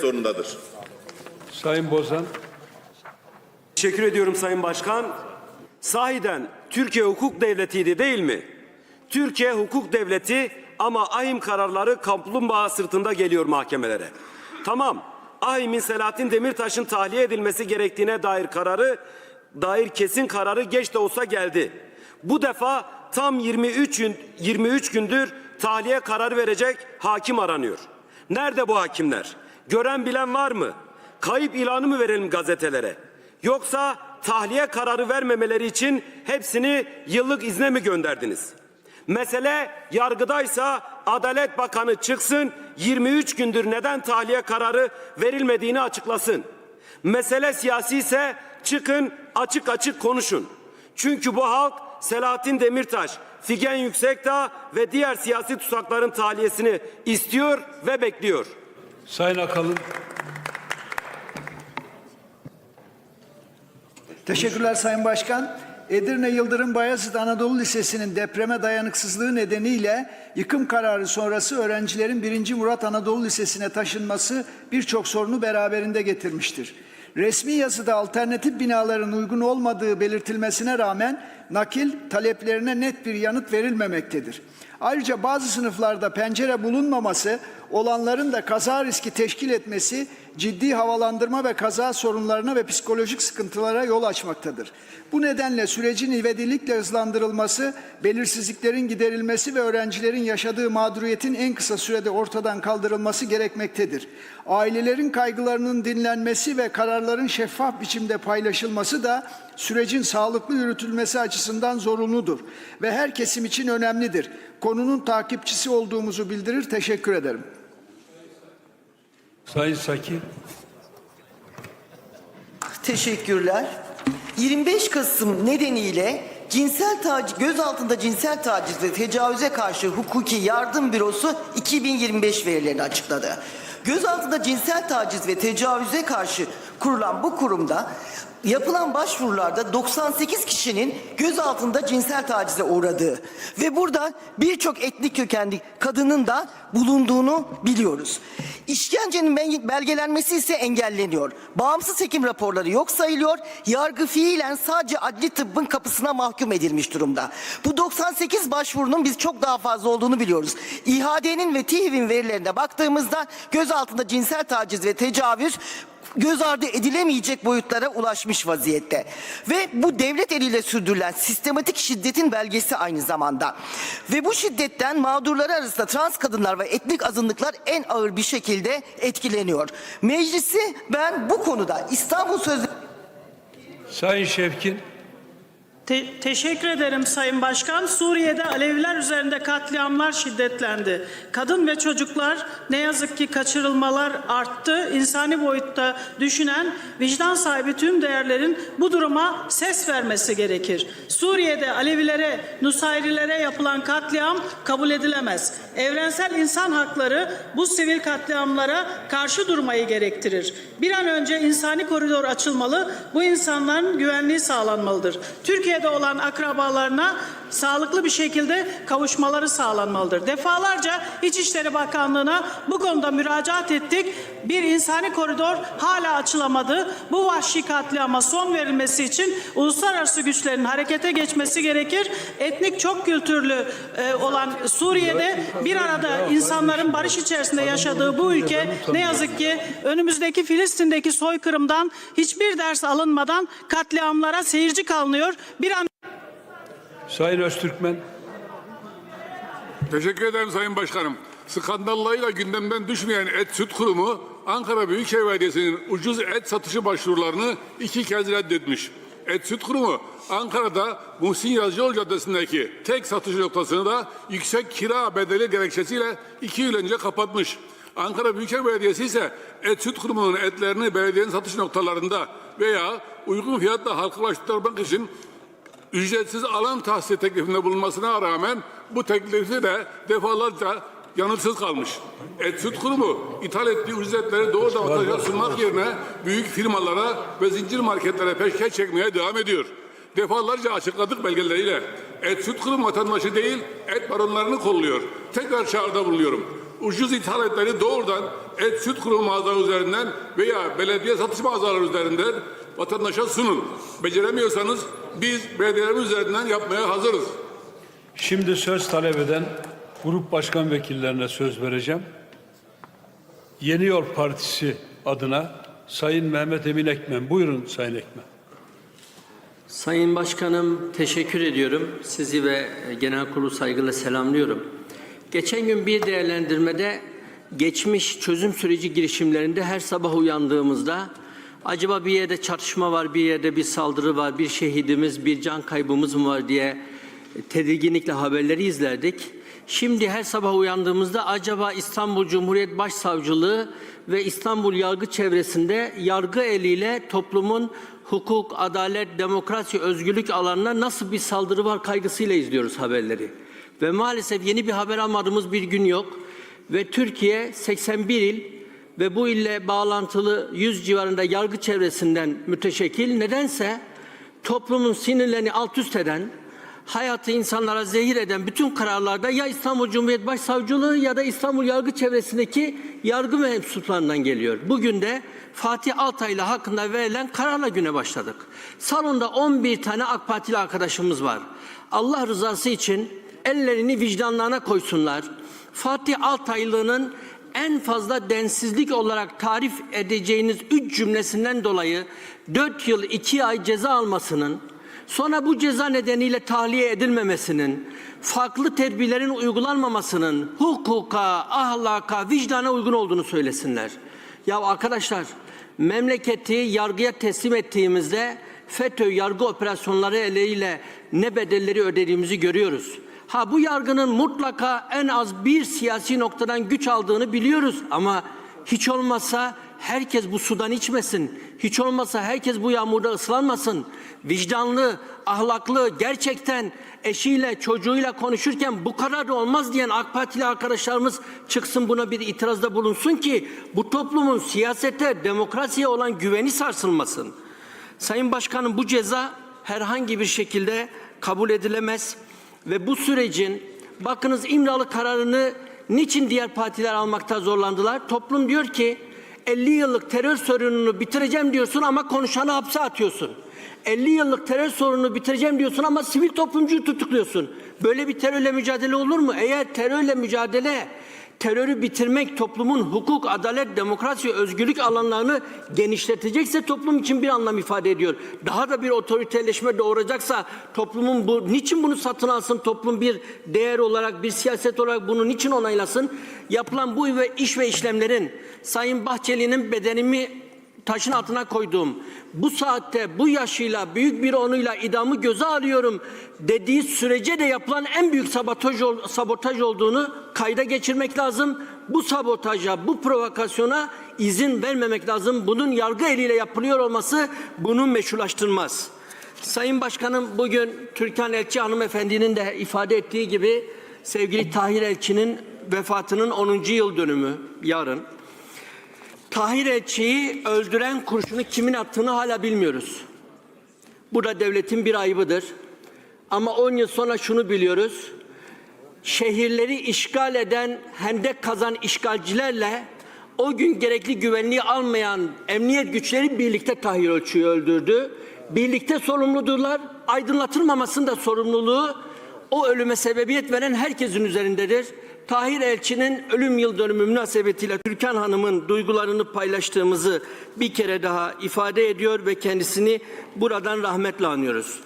zorundadır. Sayın Bozan. Teşekkür ediyorum Sayın Başkan. Sahiden Türkiye hukuk devletiydi değil mi? Türkiye hukuk devleti ama ahim kararları kaplumbağa sırtında geliyor mahkemelere. Tamam. Ahim'in Selahattin Demirtaş'ın tahliye edilmesi gerektiğine dair kararı dair kesin kararı geç de olsa geldi. Bu defa tam 23 gün 23 gündür tahliye kararı verecek hakim aranıyor. Nerede bu hakimler? Gören bilen var mı? Kayıp ilanı mı verelim gazetelere? Yoksa tahliye kararı vermemeleri için hepsini yıllık izne mi gönderdiniz? Mesele yargıdaysa Adalet Bakanı çıksın 23 gündür neden tahliye kararı verilmediğini açıklasın. Mesele siyasi ise çıkın açık açık konuşun. Çünkü bu halk Selahattin Demirtaş, Figen Yüksekdağ ve diğer siyasi tutsakların tahliyesini istiyor ve bekliyor. Sayın Akalın. Teşekkürler Sayın Başkan. Edirne Yıldırım Bayezid Anadolu Lisesi'nin depreme dayanıksızlığı nedeniyle yıkım kararı sonrası öğrencilerin 1. Murat Anadolu Lisesi'ne taşınması birçok sorunu beraberinde getirmiştir. Resmi yazıda alternatif binaların uygun olmadığı belirtilmesine rağmen nakil taleplerine net bir yanıt verilmemektedir. Ayrıca bazı sınıflarda pencere bulunmaması, olanların da kaza riski teşkil etmesi ciddi havalandırma ve kaza sorunlarına ve psikolojik sıkıntılara yol açmaktadır. Bu nedenle sürecin ivedilikle hızlandırılması, belirsizliklerin giderilmesi ve öğrencilerin yaşadığı mağduriyetin en kısa sürede ortadan kaldırılması gerekmektedir. Ailelerin kaygılarının dinlenmesi ve kararların şeffaf biçimde paylaşılması da sürecin sağlıklı yürütülmesi açısından zorunludur ve her kesim için önemlidir. Konunun takipçisi olduğumuzu bildirir. Teşekkür ederim. Sayın Saki. Teşekkürler. 25 Kasım nedeniyle cinsel taciz, gözaltında cinsel taciz ve tecavüze karşı hukuki yardım bürosu 2025 verilerini açıkladı. Gözaltında cinsel taciz ve tecavüze karşı kurulan bu kurumda yapılan başvurularda 98 kişinin gözaltında cinsel tacize uğradığı ve burada birçok etnik kökenli kadının da bulunduğunu biliyoruz. İşkencenin belgelenmesi ise engelleniyor. Bağımsız hekim raporları yok sayılıyor. Yargı fiilen sadece adli tıbbın kapısına mahkum edilmiş durumda. Bu 98 başvurunun biz çok daha fazla olduğunu biliyoruz. İHA'denin ve TİHİV'in verilerine baktığımızda gözaltında cinsel taciz ve tecavüz göz ardı edilemeyecek boyutlara ulaşmış vaziyette. Ve bu devlet eliyle sürdürülen sistematik şiddetin belgesi aynı zamanda. Ve bu şiddetten mağdurlar arasında trans kadınlar ve etnik azınlıklar en ağır bir şekilde etkileniyor. Meclisi ben bu konuda İstanbul Sözleşmesi Sayın Şevkin. Te- teşekkür ederim Sayın Başkan. Suriye'de Aleviler üzerinde katliamlar şiddetlendi. Kadın ve çocuklar ne yazık ki kaçırılmalar arttı. İnsani boyutta düşünen vicdan sahibi tüm değerlerin bu duruma ses vermesi gerekir. Suriye'de Alevilere, Nusayrilere yapılan katliam kabul edilemez. Evrensel insan hakları bu sivil katliamlara karşı durmayı gerektirir. Bir an önce insani koridor açılmalı, bu insanların güvenliği sağlanmalıdır. Türkiye'de olan akrabalarına sağlıklı bir şekilde kavuşmaları sağlanmalıdır. Defalarca İçişleri Bakanlığı'na bu konuda müracaat ettik. Bir insani koridor hala açılamadı. Bu vahşi katliama son verilmesi için uluslararası güçlerin harekete geçmesi gerekir. Etnik çok kültürlü e, olan Suriye'de bir arada insanların barış içerisinde yaşadığı bu ülke ne yazık ki önümüzdeki Filistin'deki soykırımdan hiçbir ders alınmadan katliamlara seyirci kalınıyor. Bir an Sayın Öztürkmen. Teşekkür ederim Sayın Başkanım. Skandallarıyla gündemden düşmeyen Et Süt Kurumu Ankara Büyükşehir Belediyesi'nin ucuz et satışı başvurularını iki kez reddetmiş. Et Süt Kurumu Ankara'da Muhsin Yazıcıoğlu Caddesi'ndeki tek satış noktasını da yüksek kira bedeli gerekçesiyle iki yıl önce kapatmış. Ankara Büyükşehir Belediyesi ise Et Süt Kurumu'nun etlerini belediyenin satış noktalarında veya uygun fiyatla halkılaştırmak için ücretsiz alan tahsis teklifinde bulunmasına rağmen bu teklifi de defalarca yanıtsız kalmış. Et Süt Kurumu ithal ettiği ücretleri doğrudan vatandaşa sunmak yerine büyük firmalara ve zincir marketlere peşkeş çekmeye devam ediyor. Defalarca açıkladık belgeleriyle. Et Süt Kurumu vatandaşı değil, et baronlarını kolluyor. Tekrar çağrıda bulunuyorum. Ucuz ithalatleri doğrudan et süt kurumu mağazaları üzerinden veya belediye satış mağazaları üzerinden vatandaşa sunun. Beceremiyorsanız biz belediyelerimiz üzerinden yapmaya hazırız. Şimdi söz talep eden grup başkan vekillerine söz vereceğim. Yeni Yol Partisi adına Sayın Mehmet Emin Ekmen. Buyurun Sayın Ekmen. Sayın Başkanım teşekkür ediyorum. Sizi ve genel kurulu saygıyla selamlıyorum. Geçen gün bir değerlendirmede geçmiş çözüm süreci girişimlerinde her sabah uyandığımızda acaba bir yerde çatışma var, bir yerde bir saldırı var, bir şehidimiz, bir can kaybımız mı var diye tedirginlikle haberleri izlerdik. Şimdi her sabah uyandığımızda acaba İstanbul Cumhuriyet Başsavcılığı ve İstanbul yargı çevresinde yargı eliyle toplumun hukuk, adalet, demokrasi, özgürlük alanına nasıl bir saldırı var kaygısıyla izliyoruz haberleri. Ve maalesef yeni bir haber almadığımız bir gün yok. Ve Türkiye 81 il ve bu ille bağlantılı 100 civarında yargı çevresinden müteşekkil. Nedense toplumun sinirlerini alt üst eden, hayatı insanlara zehir eden bütün kararlarda ya İstanbul Cumhuriyet Başsavcılığı ya da İstanbul Yargı çevresindeki yargı mensuplarından geliyor. Bugün de Fatih Altaylı hakkında verilen kararla güne başladık. Salonda 11 tane AK Partili arkadaşımız var. Allah rızası için ellerini vicdanlarına koysunlar. Fatih Altaylı'nın en fazla densizlik olarak tarif edeceğiniz üç cümlesinden dolayı 4 yıl 2 ay ceza almasının, sonra bu ceza nedeniyle tahliye edilmemesinin, farklı tedbirlerin uygulanmamasının hukuka, ahlaka, vicdana uygun olduğunu söylesinler. Ya arkadaşlar memleketi yargıya teslim ettiğimizde FETÖ yargı operasyonları eliyle ne bedelleri ödediğimizi görüyoruz. Ha bu yargının mutlaka en az bir siyasi noktadan güç aldığını biliyoruz ama hiç olmazsa herkes bu sudan içmesin. Hiç olmazsa herkes bu yağmurda ıslanmasın. Vicdanlı, ahlaklı, gerçekten eşiyle, çocuğuyla konuşurken bu kadar da olmaz diyen AK Partili arkadaşlarımız çıksın buna bir itirazda bulunsun ki bu toplumun siyasete, demokrasiye olan güveni sarsılmasın. Sayın Başkanım bu ceza herhangi bir şekilde kabul edilemez ve bu sürecin bakınız İmralı kararını niçin diğer partiler almakta zorlandılar? Toplum diyor ki 50 yıllık terör sorununu bitireceğim diyorsun ama konuşanı hapse atıyorsun. 50 yıllık terör sorununu bitireceğim diyorsun ama sivil toplumcuyu tutukluyorsun. Böyle bir terörle mücadele olur mu? Eğer terörle mücadele terörü bitirmek toplumun hukuk, adalet, demokrasi, özgürlük alanlarını genişletecekse toplum için bir anlam ifade ediyor. Daha da bir otoriterleşme doğuracaksa toplumun bu niçin bunu satın alsın? Toplum bir değer olarak, bir siyaset olarak bunu niçin onaylasın? Yapılan bu ve iş ve işlemlerin Sayın Bahçeli'nin bedenimi taşın altına koyduğum bu saatte bu yaşıyla büyük bir onuyla idamı göze alıyorum dediği sürece de yapılan en büyük sabotaj, ol- sabotaj olduğunu kayda geçirmek lazım. Bu sabotaja, bu provokasyona izin vermemek lazım. Bunun yargı eliyle yapılıyor olması bunu meşrulaştırmaz. Sayın Başkanım bugün Türkan Elçi hanımefendinin de ifade ettiği gibi sevgili Tahir Elçi'nin vefatının 10. yıl dönümü yarın. Tahir Elçi'yi öldüren kurşunu kimin attığını hala bilmiyoruz. Bu da devletin bir ayıbıdır. Ama 10 yıl sonra şunu biliyoruz. Şehirleri işgal eden, hendek kazan işgalcilerle o gün gerekli güvenliği almayan emniyet güçleri birlikte Tahir Elçi'yi öldürdü. Birlikte sorumludurlar. Aydınlatılmamasının da sorumluluğu o ölüme sebebiyet veren herkesin üzerindedir. Tahir Elçi'nin ölüm yıl dönümü münasebetiyle Türkan Hanım'ın duygularını paylaştığımızı bir kere daha ifade ediyor ve kendisini buradan rahmetle anıyoruz.